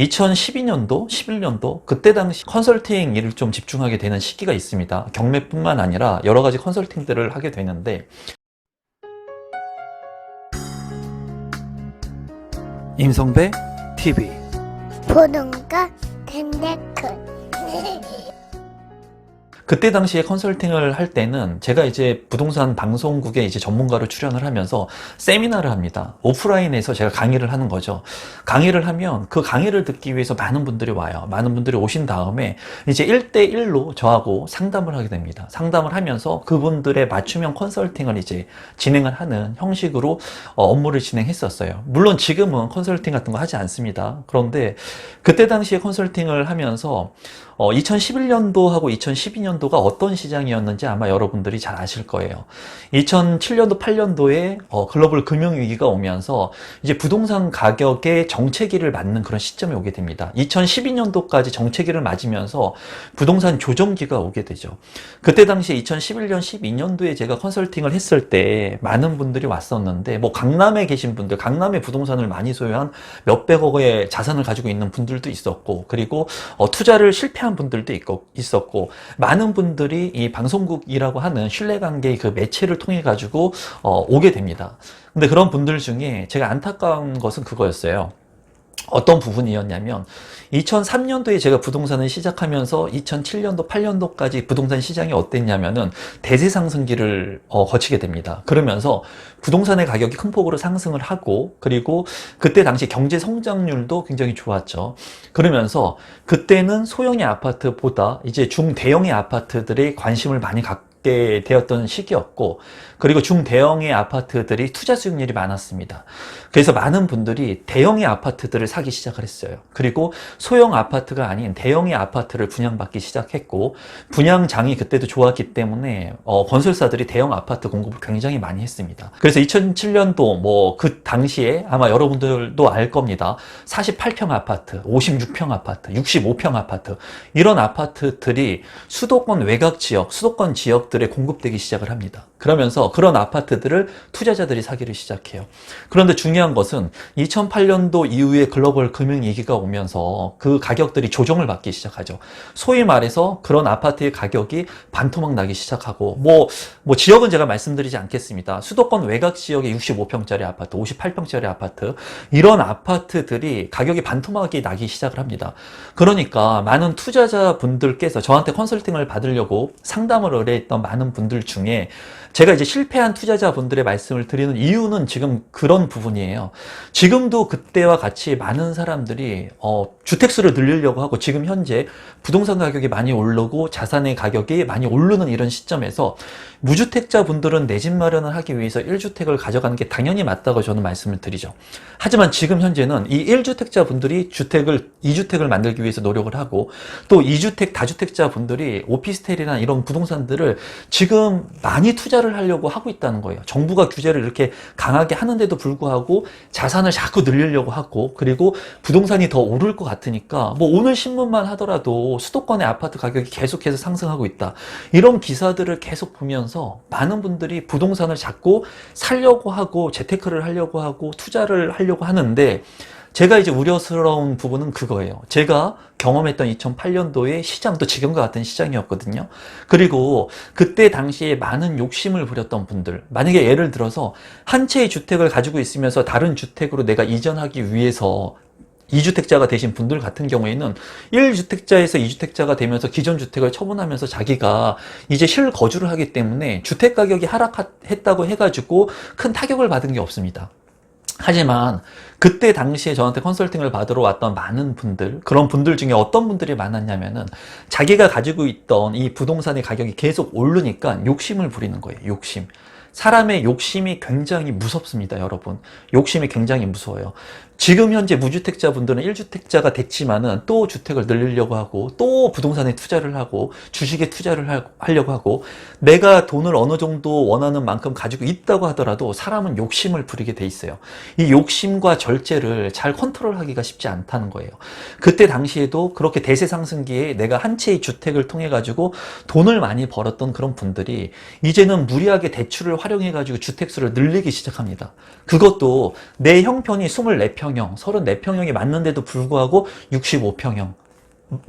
2012년도, 11년도 그때 당시 컨설팅 일을 좀 집중하게 되는 시기가 있습니다. 경매뿐만 아니라 여러 가지 컨설팅들을 하게 되는데 임성배 TV 보동과 덴데크 그때 당시에 컨설팅을 할 때는 제가 이제 부동산 방송국에 이제 전문가로 출연을 하면서 세미나를 합니다. 오프라인에서 제가 강의를 하는 거죠. 강의를 하면 그 강의를 듣기 위해서 많은 분들이 와요. 많은 분들이 오신 다음에 이제 1대1로 저하고 상담을 하게 됩니다. 상담을 하면서 그분들의 맞춤형 컨설팅을 이제 진행을 하는 형식으로 어, 업무를 진행했었어요. 물론 지금은 컨설팅 같은 거 하지 않습니다. 그런데 그때 당시에 컨설팅을 하면서 어, 2011년도하고 2012년도가 어떤 시장이었는지 아마 여러분들이 잘 아실 거예요. 2007년도, 8년도에 어, 글로벌 금융위기가 오면서 이제 부동산 가격의 정체기를 맞는 그런 시점이 오게 됩니다. 2012년도까지 정체기를 맞으면서 부동산 조정기가 오게 되죠. 그때 당시에 2011년, 12년도에 제가 컨설팅을 했을 때 많은 분들이 왔었는데 뭐 강남에 계신 분들, 강남에 부동산을 많이 소유한 몇백억의 자산을 가지고 있는 분들도 있었고 그리고 어, 투자를 실패한 분들도 있고, 있었고 많은 분들이 이 방송국이라고 하는 신뢰관계의 그 매체를 통해 가지고 어, 오게 됩니다. 근데 그런 분들 중에 제가 안타까운 것은 그거였어요. 어떤 부분이었냐면 2003년도에 제가 부동산을 시작하면서 2007년도, 8년도까지 부동산 시장이 어땠냐면은 대세 상승기를 어, 거치게 됩니다. 그러면서 부동산의 가격이 큰 폭으로 상승을 하고 그리고 그때 당시 경제 성장률도 굉장히 좋았죠. 그러면서 그때는 소형의 아파트보다 이제 중대형의 아파트들이 관심을 많이 갖 게 되었던 시기였고 그리고 중대형의 아파트들이 투자 수익률이 많았습니다. 그래서 많은 분들이 대형의 아파트들을 사기 시작을 했어요. 그리고 소형 아파트가 아닌 대형의 아파트를 분양받기 시작했고 분양장이 그때도 좋았기 때문에 어, 건설사들이 대형 아파트 공급을 굉장히 많이 했습니다. 그래서 2007년도 뭐 그 당시에 아마 여러분들도 알 겁니다. 48평 아파트, 56평 아파트, 65평 아파트 이런 아파트들이 수도권 외곽 지역, 수도권 지역 들에 공급되기 시작을 합니다. 그러면서 그런 아파트들을 투자자들이 사기를 시작해요. 그런데 중요한 것은 2008년도 이후에 글로벌 금융위기가 오면서 그 가격들이 조정을 받기 시작하죠. 소위 말해서 그런 아파트의 가격이 반토막 나기 시작하고 뭐, 뭐 지역은 제가 말씀드리지 않겠습니다. 수도권 외곽 지역의 65평짜리 아파트, 58평짜리 아파트 이런 아파트들이 가격이 반토막이 나기 시작을 합니다. 그러니까 많은 투자자분들께서 저한테 컨설팅을 받으려고 상담을 의뢰했던 많은 분들 중에 제가 이제 실패한 투자자분들의 말씀을 드리는 이유는 지금 그런 부분이에요. 지금도 그때와 같이 많은 사람들이 어, 주택수를 늘리려고 하고 지금 현재 부동산 가격이 많이 오르고 자산의 가격이 많이 오르는 이런 시점에서 무주택자 분들은 내 집 마련을 하기 위해서 1주택을 가져가는 게 당연히 맞다고 저는 말씀을 드리죠. 하지만 지금 현재는 이 1주택자 분들이 주택을 2주택을 만들기 위해서 노력을 하고 또 2주택 다주택자 분들이 오피스텔이나 이런 부동산들을 지금 많이 투자를 하려고 하고 있다는 거예요. 정부가 규제를 이렇게 강하게 하는데도 불구하고 자산을 자꾸 늘리려고 하고 그리고 부동산이 더 오를 것 같 으니까 뭐 오늘 신문만 하더라도 수도권의 아파트 가격이 계속해서 상승하고 있다. 이런 기사들을 계속 보면서 많은 분들이 부동산을 자꾸 살려고 하고 재테크를 하려고 하고 투자를 하려고 하는데 제가 이제 우려스러운 부분은 그거예요. 제가 경험했던 2008년도의 시장도 지금과 같은 시장이었거든요. 그리고 그때 당시에 많은 욕심을 부렸던 분들, 만약에 예를 들어서 한 채의 주택을 가지고 있으면서 다른 주택으로 내가 이전하기 위해서 2주택자가 되신 분들 같은 경우에는 1주택자에서 2주택자가 되면서 기존 주택을 처분하면서 자기가 이제 실거주를 하기 때문에 주택 가격이 하락했다고 해가지고 큰 타격을 받은 게 없습니다. 하지만 그때 당시에 저한테 컨설팅을 받으러 왔던 많은 분들, 그런 분들 중에 어떤 분들이 많았냐면은 자기가 가지고 있던 이 부동산의 가격이 계속 오르니까 욕심을 부리는 거예요. 욕심. 사람의 욕심이 굉장히 무섭습니다, 여러분. 욕심이 굉장히 무서워요. 지금 현재 무주택자분들은 1주택자가 됐지만은 또 주택을 늘리려고 하고 또 부동산에 투자를 하고 주식에 투자를 하- 하려고 하고 내가 돈을 어느 정도 원하는 만큼 가지고 있다고 하더라도 사람은 욕심을 부리게 돼 있어요. 이 욕심과 절제를 잘 컨트롤하기가 쉽지 않다는 거예요. 그때 당시에도 그렇게 대세 상승기에 내가 한 채의 주택을 통해 가지고 돈을 많이 벌었던 그런 분들이 이제는 무리하게 대출을 활용해 가지고 주택수를 늘리기 시작합니다. 그것도 내 형편이 24평 34평형, 34평형이 맞는데도 불구하고 65평형,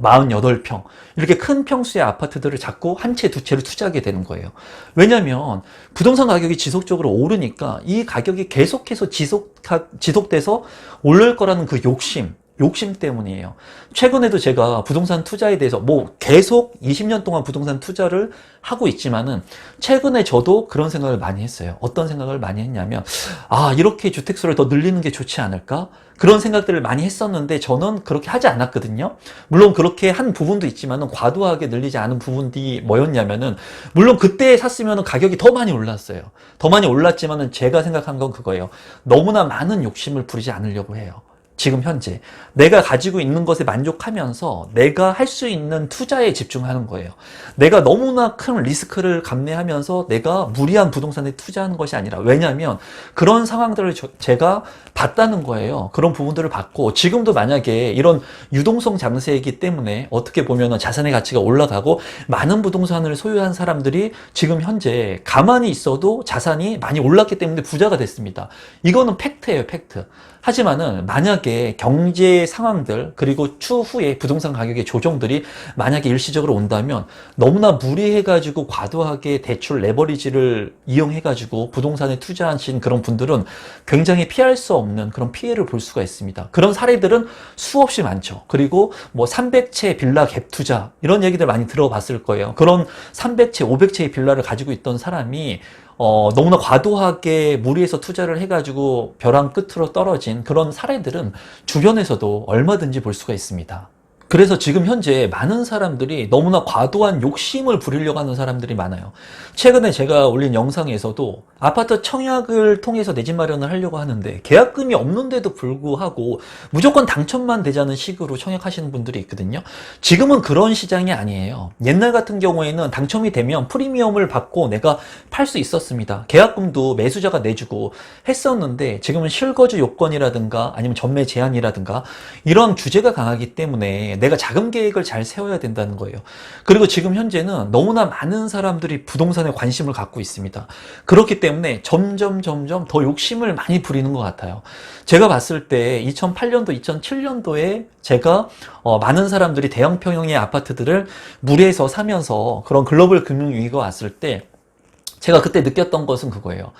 48평 이렇게 큰 평수의 아파트들을 자꾸 한 채 두 채를 투자하게 되는 거예요. 왜냐하면 부동산 가격이 지속적으로 오르니까 이 가격이 계속해서 지속 지속돼서 오를 거라는 그 욕심, 욕심 때문이에요. 최근에도 제가 부동산 투자에 대해서 뭐 계속 20년 동안 부동산 투자를 하고 있지만은 최근에 저도 그런 생각을 많이 했어요. 어떤 생각을 많이 했냐면 아 이렇게 주택수를 더 늘리는 게 좋지 않을까? 그런 생각들을 많이 했었는데 저는 그렇게 하지 않았거든요. 물론 그렇게 한 부분도 있지만은 과도하게 늘리지 않은 부분이 뭐였냐면은 물론 그때 샀으면 가격이 더 많이 올랐어요. 더 많이 올랐지만은 제가 생각한 건 그거예요. 너무나 많은 욕심을 부리지 않으려고 해요. 지금 현재 내가 가지고 있는 것에 만족하면서 내가 할 수 있는 투자에 집중하는 거예요. 내가 너무나 큰 리스크를 감내하면서 내가 무리한 부동산에 투자하는 것이 아니라 왜냐하면 그런 상황들을 저- 제가 봤다는 거예요. 그런 부분들을 봤고 지금도 만약에 이런 유동성 장세이기 때문에 어떻게 보면 자산의 가치가 올라가고 많은 부동산을 소유한 사람들이 지금 현재 가만히 있어도 자산이 많이 올랐기 때문에 부자가 됐습니다. 이거는 팩트예요, 팩트. 하지만은 만약에 경제 상황들 그리고 추후에 부동산 가격의 조정들이 만약에 일시적으로 온다면 너무나 무리해가지고 과도하게 대출 레버리지를 이용해가지고 부동산에 투자하신 그런 분들은 굉장히 피할 수 없는 그런 피해를 볼 수가 있습니다. 그런 사례들은 수없이 많죠. 그리고 뭐 300채 빌라 갭 투자 이런 얘기들 많이 들어봤을 거예요. 그런 300채, 500채의 빌라를 가지고 있던 사람이 어, 너무나 과도하게 무리해서 투자를 해가지고 벼랑 끝으로 떨어진 그런 사례들은 주변에서도 얼마든지 볼 수가 있습니다. 그래서 지금 현재 많은 사람들이 너무나 과도한 욕심을 부리려고 하는 사람들이 많아요. 최근에 제가 올린 영상에서도 아파트 청약을 통해서 내 집 마련을 하려고 하는데 계약금이 없는데도 불구하고 무조건 당첨만 되자는 식으로 청약하시는 분들이 있거든요. 지금은 그런 시장이 아니에요. 옛날 같은 경우에는 당첨이 되면 프리미엄을 받고 내가 팔 수 있었습니다. 계약금도 매수자가 내주고 했었는데 지금은 실거주 요건이라든가 아니면 전매 제한이라든가 이런 규제가 강하기 때문에 내가 자금 계획을 잘 세워야 된다는 거예요. 그리고 지금 현재는 너무나 많은 사람들이 부동산에 관심을 갖고 있습니다. 그렇기 때문에 점점 점점 더 욕심을 많이 부리는 것 같아요. 제가 봤을 때 2008년도, 2007년도에 제가 어, 많은 사람들이 대형 평형의 아파트들을 무리해서 사면서 그런 글로벌 금융 위기가 왔을 때 제가 그때 느꼈던 것은 그거예요.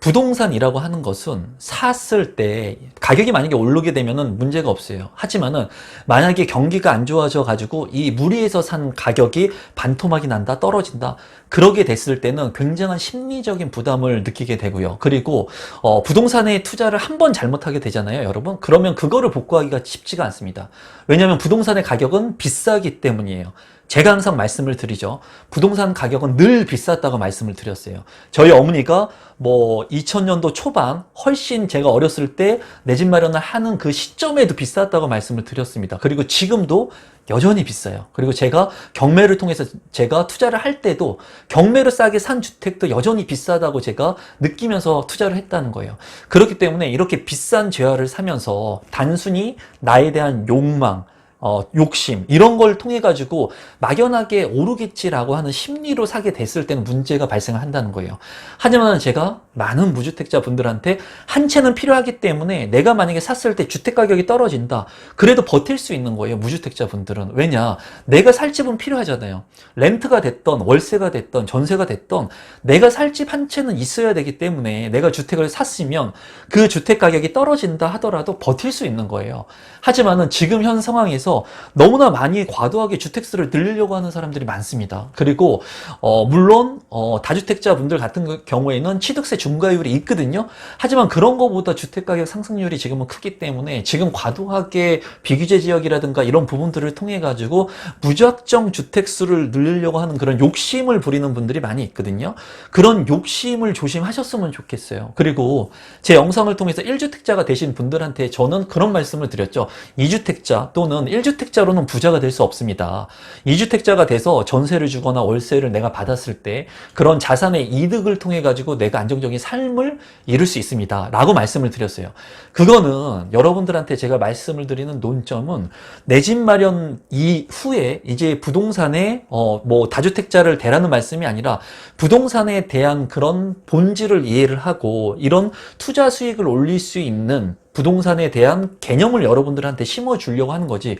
부동산이라고 하는 것은 샀을 때 가격이 만약에 오르게 되면은 문제가 없어요. 하지만은 만약에 경기가 안 좋아져 가지고 이 무리해서 산 가격이 반토막이 난다, 떨어진다. 그러게 됐을 때는 굉장한 심리적인 부담을 느끼게 되고요. 그리고 어, 부동산에 투자를 한 번 잘못하게 되잖아요, 여러분. 그러면 그거를 복구하기가 쉽지가 않습니다. 왜냐하면 부동산의 가격은 비싸기 때문이에요. 제가 항상 말씀을 드리죠. 부동산 가격은 늘 비쌌다고 말씀을 드렸어요. 저희 어머니가 뭐 2000년도 초반 훨씬 제가 어렸을 때 내 집 마련을 하는 그 시점에도 비쌌다고 말씀을 드렸습니다. 그리고 지금도 여전히 비싸요. 그리고 제가 경매를 통해서 제가 투자를 할 때도 경매로 싸게 산 주택도 여전히 비싸다고 제가 느끼면서 투자를 했다는 거예요. 그렇기 때문에 이렇게 비싼 재화를 사면서 단순히 나에 대한 욕망, 어, 욕심 이런 걸 통해 가지고 막연하게 오르겠지라고 하는 심리로 사게 됐을 때는 문제가 발생을 한다는 거예요. 하지만 제가 많은 무주택자 분들한테 한 채는 필요하기 때문에 내가 만약에 샀을 때 주택 가격이 떨어진다. 그래도 버틸 수 있는 거예요. 무주택자 분들은. 왜냐? 내가 살 집은 필요하잖아요. 렌트가 됐던 월세가 됐던 전세가 됐던 내가 살 집 한 채는 있어야 되기 때문에 내가 주택을 샀으면 그 주택 가격이 떨어진다 하더라도 버틸 수 있는 거예요. 하지만은 지금 현 상황에서 너무나 많이 과도하게 주택수를 늘리려고 하는 사람들이 많습니다. 그리고 어, 물론 어, 다주택자 분들 같은 그 경우에는 취득세 중과율이 있거든요. 하지만 그런 거보다 주택 가격 상승률이 지금은 크기 때문에 지금 과도하게 비규제 지역이라든가 이런 부분들을 통해 가지고 무작정 주택수를 늘리려고 하는 그런 욕심을 부리는 분들이 많이 있거든요. 그런 욕심을 조심하셨으면 좋겠어요. 그리고 제 영상을 통해서 1주택자가 되신 분들한테 저는 그런 말씀을 드렸죠. 2주택자 또는 1주택자로는 부자가 될 수 없습니다. 2주택자가 돼서 전세를 주거나 월세를 내가 받았을 때 그런 자산의 이득을 통해 가지고 내가 안정적인 삶을 이룰 수 있습니다. 라고 말씀을 드렸어요. 그거는 여러분들한테 제가 말씀을 드리는 논점은 내 집 마련 이후에 이제 부동산에 어 뭐 다주택자를 대라는 말씀이 아니라 부동산에 대한 그런 본질을 이해를 하고 이런 투자 수익을 올릴 수 있는 부동산에 대한 개념을 여러분들한테 심어주려고 하는 거지.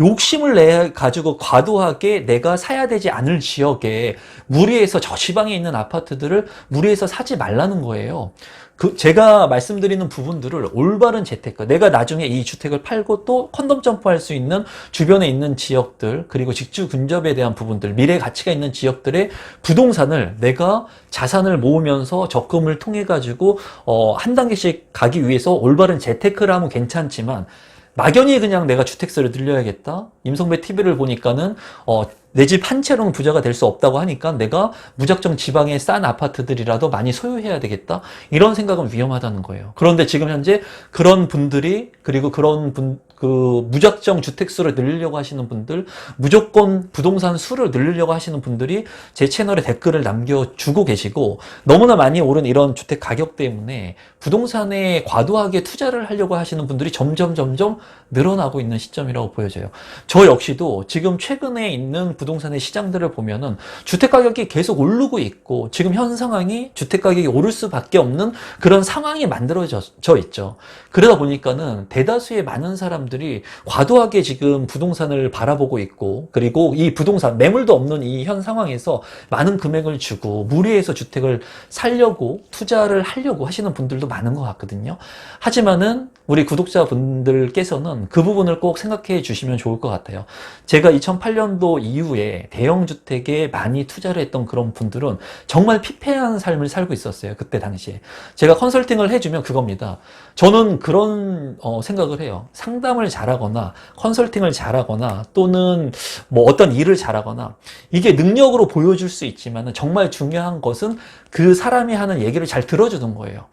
욕심을 내 가지고 과도하게 내가 사야 되지 않을 지역에 무리해서 저지방에 있는 아파트들을 무리해서 사지 말라는 거예요. 그 제가 말씀드리는 부분들을 올바른 재테크, 내가 나중에 이 주택을 팔고 또 컨덤 점프할 수 있는 주변에 있는 지역들 그리고 직주 근접에 대한 부분들, 미래 가치가 있는 지역들의 부동산을 내가 자산을 모으면서 적금을 통해 가지고 어, 한 단계씩 가기 위해서 올바른 재테크를 하면 괜찮지만 막연히 그냥 내가 주택수를 늘려야겠다. 임성배 TV를 보니까는 어, 내 집 한 채로는 부자가 될 수 없다고 하니까 내가 무작정 지방의 싼 아파트들이라도 많이 소유해야 되겠다. 이런 생각은 위험하다는 거예요. 그런데 지금 현재 그런 분들이 그리고 그런 분, 그 무작정 주택수를 늘리려고 하시는 분들, 무조건 부동산 수를 늘리려고 하시는 분들이 제 채널에 댓글을 남겨주고 계시고 너무나 많이 오른 이런 주택 가격 때문에 부동산에 과도하게 투자를 하려고 하시는 분들이 점점 점점 늘어나고 있는 시점이라고 보여져요. 저 역시도 지금 최근에 있는 부동산의 시장들을 보면은 주택 가격이 계속 오르고 있고 지금 현 상황이 주택 가격이 오를 수밖에 없는 그런 상황이 만들어져 있죠. 그러다 보니까는 대다수의 많은 사람들이 과도하게 지금 부동산을 바라보고 있고 그리고 이 부동산 매물도 없는 이 현 상황에서 많은 금액을 주고 무리해서 주택을 살려고 투자를 하려고 하시는 분들도 많은 것 같거든요. 하지만은 우리 구독자분들께서는 그 부분을 꼭 생각해 주시면 좋을 것 같아요. 제가 2008년도 이후 에 대형 주택에 많이 투자를 했던 그런 분들은 정말 피폐한 삶을 살고 있었어요. 그때 당시에. 제가 컨설팅을 해주면 그겁니다. 저는 그런 어, 생각을 해요. 상담을 잘하거나 컨설팅을 잘하거나 또는 뭐 어떤 일을 잘하거나 이게 능력으로 보여줄 수 있지만 정말 중요한 것은 그 사람이 하는 얘기를 잘 들어주는 거예요.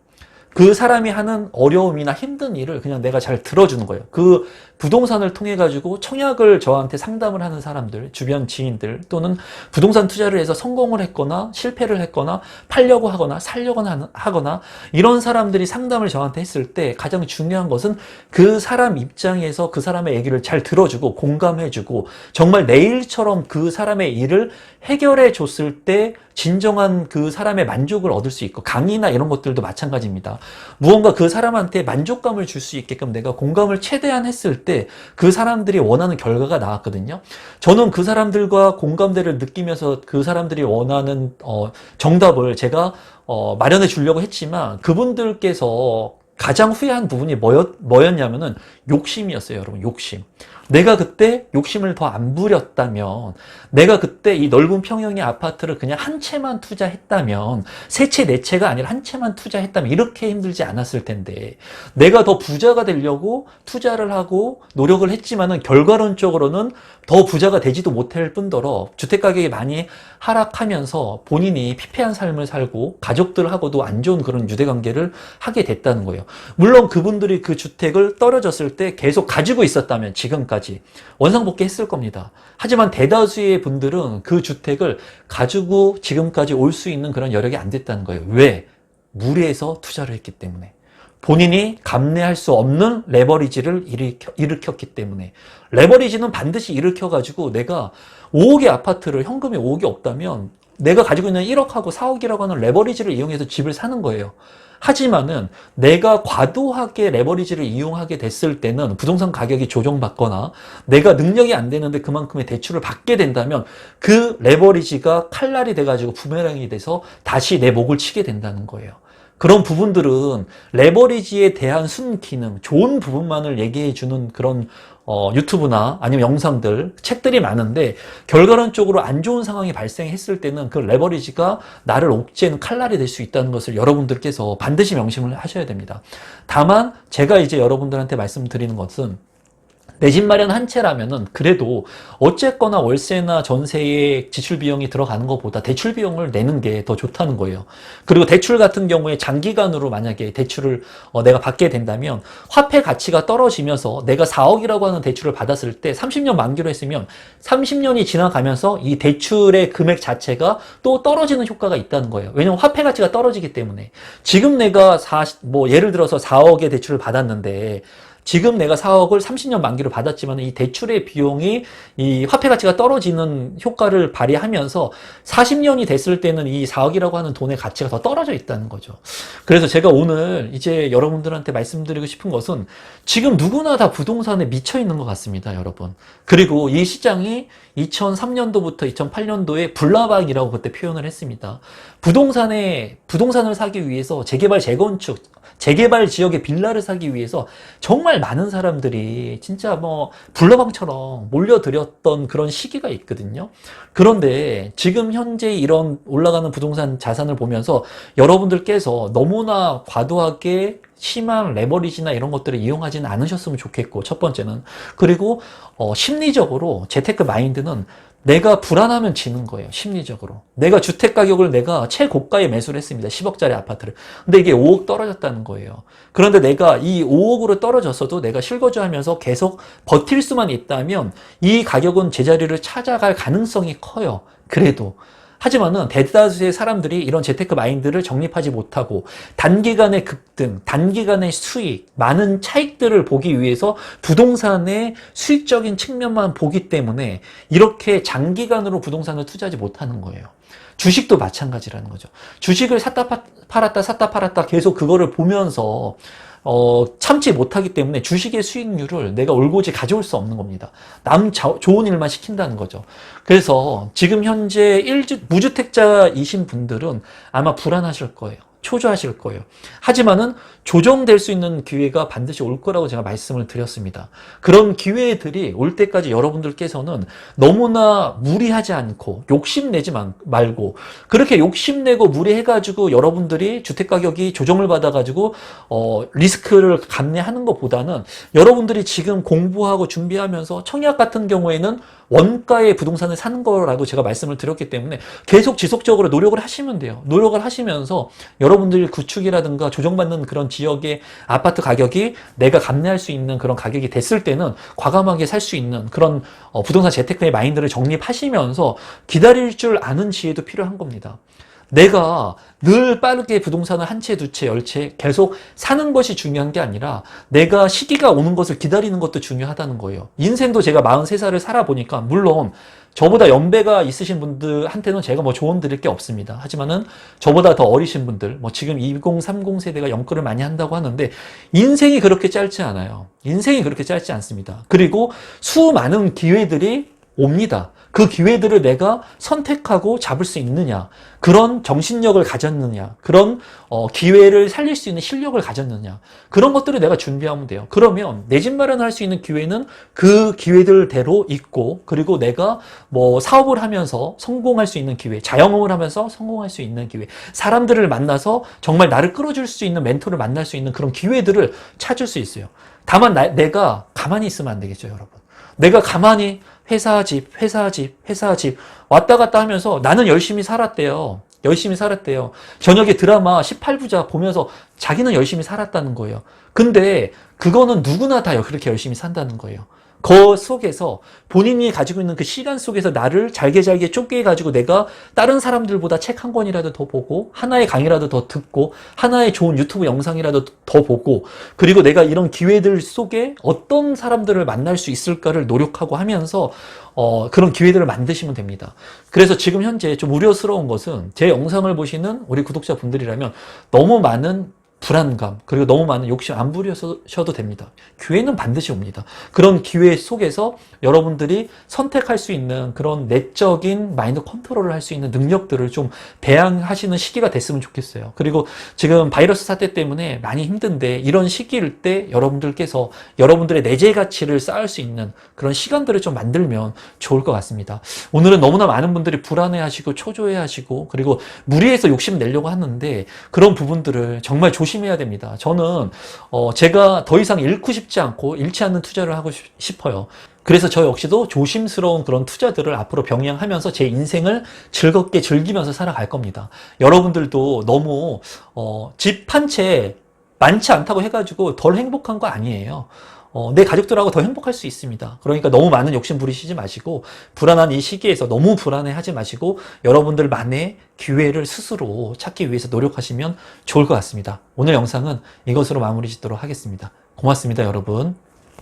그 사람이 하는 어려움이나 힘든 일을 그냥 내가 잘 들어주는 거예요. 그 부동산을 통해 가지고 청약을 저한테 상담을 하는 사람들, 주변 지인들 또는 부동산 투자를 해서 성공을 했거나 실패를 했거나 팔려고 하거나 살려고 하거나 이런 사람들이 상담을 저한테 했을 때 가장 중요한 것은 그 사람 입장에서 그 사람의 얘기를 잘 들어주고 공감해주고 정말 내일처럼 그 사람의 일을 해결해 줬을 때 진정한 그 사람의 만족을 얻을 수 있고 강의나 이런 것들도 마찬가지입니다. 무언가 그 사람한테 만족감을 줄 수 있게끔 내가 공감을 최대한 했을 때그 사람들이 원하는 결과가 나왔거든요. 저는 그 사람들과 공감대를 느끼면서 그 사람들이 원하는 어, 정답을 제가 어, 마련해 주려고 했지만 그분들께서 가장 후회한 부분이 뭐였, 뭐였냐면은 욕심이었어요, 여러분. 욕심. 내가 그때 욕심을 더 안 부렸다면, 내가 그때 이 넓은 평형의 아파트를 그냥 한 채만 투자했다면, 세 채, 네 채가 아니라 한 채만 투자했다면 이렇게 힘들지 않았을 텐데, 내가 더 부자가 되려고 투자를 하고 노력을 했지만 은 결과론적으로는 더 부자가 되지도 못할 뿐더러 주택 가격이 많이 하락하면서 본인이 피폐한 삶을 살고 가족들하고도 안 좋은 그런 유대 관계를 하게 됐다는 거예요. 물론 그분들이 그 주택을 떨어졌을 때 계속 가지고 있었다면 지금까지 원상복귀 했을 겁니다. 하지만 대다수의 분들은 그 주택을 가지고 지금까지 올 수 있는 그런 여력이 안 됐다는 거예요. 왜? 무리해서 투자를 했기 때문에. 본인이 감내할 수 없는 레버리지를 일으켜, 일으켰기 때문에 레버리지는 반드시 일으켜가지고 내가 5억의 아파트를 현금이 5억이 없다면 내가 가지고 있는 1억하고 4억이라고 하는 레버리지를 이용해서 집을 사는 거예요. 하지만은 내가 과도하게 레버리지를 이용하게 됐을 때는 부동산 가격이 조정받거나 내가 능력이 안 되는데 그만큼의 대출을 받게 된다면 그 레버리지가 칼날이 돼가지고 부메랑이 돼서 다시 내 목을 치게 된다는 거예요. 그런 부분들은 레버리지에 대한 순기능, 좋은 부분만을 얘기해 주는 그런 어, 유튜브나 아니면 영상들, 책들이 많은데 결과론적으로 안 좋은 상황이 발생했을 때는 그 레버리지가 나를 옥죄는 칼날이 될 수 있다는 것을 여러분들께서 반드시 명심을 하셔야 됩니다. 다만 제가 이제 여러분들한테 말씀드리는 것은 내 집 마련 한 채라면은 그래도 어쨌거나 월세나 전세에 지출 비용이 들어가는 것보다 대출 비용을 내는 게 더 좋다는 거예요. 그리고 대출 같은 경우에 장기간으로 만약에 대출을 어, 내가 받게 된다면 화폐 가치가 떨어지면서 내가 4억이라고 하는 대출을 받았을 때 30년 만기로 했으면 30년이 지나가면서 이 대출의 금액 자체가 또 떨어지는 효과가 있다는 거예요. 왜냐면 화폐 가치가 떨어지기 때문에 지금 내가 4, 뭐 예를 들어서 4억의 대출을 받았는데 지금 내가 4억을 30년 만기로 받았지만 이 대출의 비용이 이 화폐 가치가 떨어지는 효과를 발휘하면서 40년이 됐을 때는 이 4억이라고 하는 돈의 가치가 더 떨어져 있다는 거죠. 그래서 제가 오늘 이제 여러분들한테 말씀드리고 싶은 것은 지금 누구나 다 부동산에 미쳐 있는 것 같습니다, 여러분. 그리고 이 시장이 2003년도부터 2008년도에 불나방이라고 그때 표현을 했습니다. 부동산에 부동산을 사기 위해서 재개발 재건축 재개발 지역의 빌라를 사기 위해서 정말 많은 사람들이 진짜 뭐 불나방처럼 몰려들었던 그런 시기가 있거든요. 그런데 지금 현재 이런 올라가는 부동산 자산을 보면서 여러분들께서 너무나 과도하게 심한 레버리지나 이런 것들을 이용하지는 않으셨으면 좋겠고 첫 번째는 그리고 어, 심리적으로 재테크 마인드는 내가 불안하면 지는 거예요. 심리적으로. 내가 주택 가격을 내가 최고가에 매수를 했습니다. 10억짜리 아파트를. 근데 이게 5억 떨어졌다는 거예요. 그런데 내가 이 5억으로 떨어졌어도 내가 실거주하면서 계속 버틸 수만 있다면 이 가격은 제자리를 찾아갈 가능성이 커요. 그래도. 하지만은 대다수의 사람들이 이런 재테크 마인드를 정립하지 못하고 단기간의 급등, 단기간의 수익, 많은 차익들을 보기 위해서 부동산의 수익적인 측면만 보기 때문에 이렇게 장기간으로 부동산을 투자하지 못하는 거예요. 주식도 마찬가지라는 거죠. 주식을 샀다 파- 팔았다 샀다 팔았다 계속 그거를 보면서 어, 참지 못하기 때문에 주식의 수익률을 내가 올고지 가져올 수 없는 겁니다. 남 자- 좋은 일만 시킨다는 거죠. 그래서 지금 현재 일주, 무주택자이신 분들은 아마 불안하실 거예요. 초조하실 거예요. 하지만은 조정될 수 있는 기회가 반드시 올 거라고 제가 말씀을 드렸습니다. 그런 기회들이 올 때까지 여러분들께서는 너무나 무리하지 않고 욕심내지 만- 말고 그렇게 욕심내고 무리해가지고 여러분들이 주택가격이 조정을 받아가지고 어, 리스크를 감내하는 것보다는 여러분들이 지금 공부하고 준비하면서 청약 같은 경우에는 원가의 부동산을 사는 거라고 제가 말씀을 드렸기 때문에 계속 지속적으로 노력을 하시면 돼요. 노력을 하시면서 여러분들이 구축이라든가 조정받는 그런 지역의 아파트 가격이 내가 감내할 수 있는 그런 가격이 됐을 때는 과감하게 살 수 있는 그런 어, 부동산 재테크의 마인드를 정립하시면서 기다릴 줄 아는 지혜도 필요한 겁니다. 내가 늘 빠르게 부동산을 한 채, 두 채, 열 채 계속 사는 것이 중요한 게 아니라 내가 시기가 오는 것을 기다리는 것도 중요하다는 거예요. 인생도 제가 43살을 살아보니까 물론 저보다 연배가 있으신 분들한테는 제가 뭐 조언 드릴 게 없습니다. 하지만은 저보다 더 어리신 분들, 뭐 지금 2030 세대가 연끌을 많이 한다고 하는데 인생이 그렇게 짧지 않아요. 인생이 그렇게 짧지 않습니다. 그리고 수많은 기회들이 옵니다. 그 기회들을 내가 선택하고 잡을 수 있느냐, 그런 정신력을 가졌느냐, 그런 어, 기회를 살릴 수 있는 실력을 가졌느냐, 그런 것들을 내가 준비하면 돼요. 그러면 내 집 마련할 수 있는 기회는 그 기회들대로 있고, 그리고 내가 뭐 사업을 하면서 성공할 수 있는 기회, 자영업을 하면서 성공할 수 있는 기회, 사람들을 만나서 정말 나를 끌어줄 수 있는 멘토를 만날 수 있는 그런 기회들을 찾을 수 있어요. 다만 나- 내가 가만히 있으면 안 되겠죠, 여러분. 내가 가만히 회사 집, 회사 집, 회사 집 왔다 갔다 하면서 나는 열심히 살았대요. 열심히 살았대요. 저녁에 드라마 18부작 보면서 자기는 열심히 살았다는 거예요. 근데 그거는 누구나 다 그렇게 열심히 산다는 거예요. 그 속에서 본인이 가지고 있는 그 시간 속에서 나를 잘게 잘게 좁게 해가지고 내가 다른 사람들보다 책 한 권이라도 더 보고 하나의 강의라도 더 듣고 하나의 좋은 유튜브 영상이라도 더 보고 그리고 내가 이런 기회들 속에 어떤 사람들을 만날 수 있을까를 노력하고 하면서 어, 그런 기회들을 만드시면 됩니다. 그래서 지금 현재 좀 우려스러운 것은 제 영상을 보시는 우리 구독자분들이라면 너무 많은 불안감, 그리고 너무 많은 욕심 안 부리셔도 됩니다. 기회는 반드시 옵니다. 그런 기회 속에서 여러분들이 선택할 수 있는 그런 내적인 마인드 컨트롤을 할 수 있는 능력들을 좀 배양하시는 시기가 됐으면 좋겠어요. 그리고 지금 바이러스 사태 때문에 많이 힘든데 이런 시기일 때 여러분들께서 여러분들의 내재 가치를 쌓을 수 있는 그런 시간들을 좀 만들면 좋을 것 같습니다. 오늘은 너무나 많은 분들이 불안해 하시고 초조해 하시고 그리고 무리해서 욕심 내려고 하는데 그런 부분들을 정말 조심 해야 됩니다. 저는 어 제가 더 이상 잃고 싶지 않고 잃지 않는 투자를 하고 싶- 싶어요. 그래서 저 역시도 조심스러운 그런 투자들을 앞으로 병행하면서 제 인생을 즐겁게 즐기면서 살아갈 겁니다. 여러분들도 너무 어, 집 한 채 많지 않다고 해가지고 덜 행복한 거 아니에요. 어, 내 가족들하고 더 행복할 수 있습니다. 그러니까 너무 많은 욕심 부리시지 마시고 불안한 이 시기에서 너무 불안해 하지 마시고 여러분들만의 기회를 스스로 찾기 위해서 노력하시면 좋을 것 같습니다. 오늘 영상은 이것으로 마무리 짓도록 하겠습니다. 고맙습니다, 여러분.